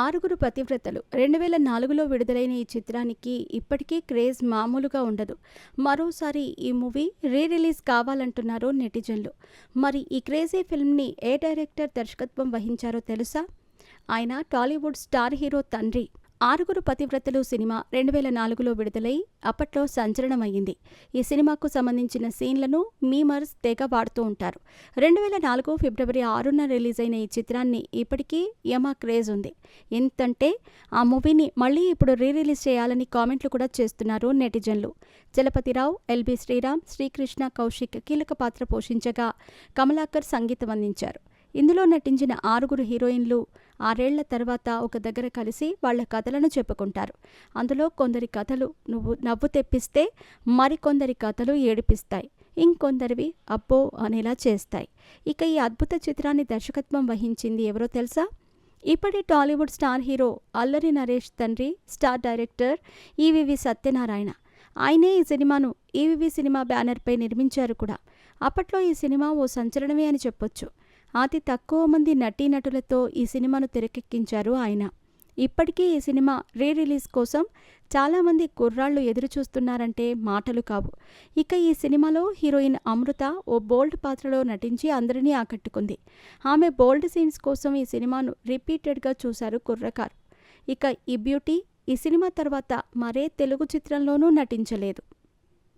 ఆరుగురు పతివ్రతలు. రెండు వేల నాలుగులో విడుదలైన ఈ చిత్రానికి ఇప్పటికీ క్రేజ్ మామూలుగా ఉండదు. మరోసారి ఈ మూవీ రీ రిలీజ్ కావాలంటున్నారు నెటిజన్లు. మరి ఈ క్రేజీ ఫిల్మ్ని ఏ డైరెక్టర్ దర్శకత్వం వహించారో తెలుసా? ఆయన టాలీవుడ్ స్టార్ హీరో తండ్రి ఆరుగురు పతివ్రతలు సినిమా రెండు వేల నాలుగులో విడుదలై అప్పట్లో సంచలనమయ్యింది. ఈ సినిమాకు సంబంధించిన సీన్లను మీమర్స్ తెగ వాడుతూ ఉంటారు. రెండు వేల నాలుగు ఫిబ్రవరి ఆరున రిలీజ్ అయిన ఈ చిత్రాన్ని ఇప్పటికీ యమా క్రేజ్ ఉంది. ఎంతంటే ఆ మూవీని మళ్ళీ ఇప్పుడు రీ రిలీజ్ చేయాలని కామెంట్లు కూడా చేస్తున్నారు నెటిజన్లు. చలపతిరావు ఎల్బి శ్రీరామ్ శ్రీకృష్ణ కౌశిక్ కీలక పాత్ర పోషించగా కమలాకర్ సంగీతం అందించారు. ఇందులో నటించిన ఆరుగురు హీరోయిన్లు ఆరేళ్ళ తర్వాత ఒక దగ్గర కలిసి వాళ్ళ కథలను చెప్పుకుంటారు. అందులో కొందరి కథలు నువ్వు నవ్వు తెప్పిస్తే మరికొందరి కథలు ఏడిపిస్తాయి. ఇంకొందరివి అబ్బో అనేలా చేస్తాయి. ఇక ఈ అద్భుత చిత్రాన్ని దర్శకత్వం వహించింది ఎవరో తెలుసా? ఇప్పటి టాలీవుడ్ స్టార్ హీరో అల్లరి నరేష్ తండ్రి స్టార్ డైరెక్టర్ ఈవివి సత్యనారాయణ. ఆయనే ఈ సినిమాను ఈవివి సినిమా బ్యానర్పై నిర్మించారు కూడా. అప్పట్లో ఈ సినిమా ఓ సంచలనమే అని చెప్పొచ్చు. అతి తక్కువ మంది నటీనటులతో ఈ సినిమాను తెరకెక్కించారు ఆయన. ఇప్పటికీ ఈ సినిమా రీ రిలీజ్ కోసం చాలామంది కుర్రాళ్ళు ఎదురు చూస్తున్నారంటే మాటలు కావు. ఇక ఈ సినిమాలో హీరోయిన్ అమృత ఓ బోల్డ్ పాత్రలో నటించి అందరినీ ఆకట్టుకుంది. ఆమె బోల్డ్ సీన్స్ కోసం ఈ సినిమాను రిపీటెడ్గా చూశారు కుర్రకారు. ఇక ఈ బ్యూటీ ఈ సినిమా తర్వాత మరే తెలుగు చిత్రంలోనూ నటించలేదు.